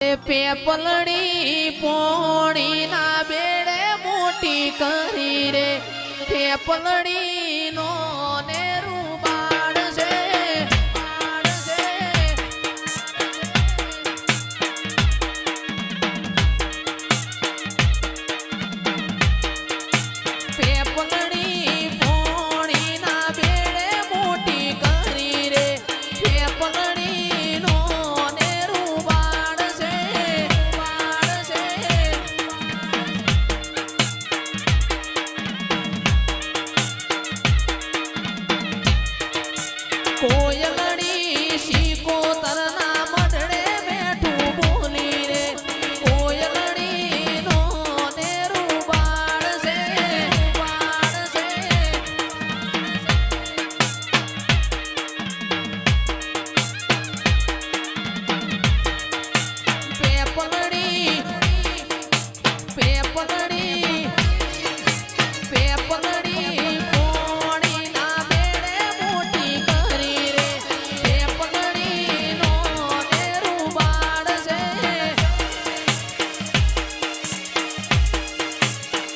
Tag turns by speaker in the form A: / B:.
A: પેપલડી પોણી ના બેડે મોટી કરી રે. પેપલડી નો ને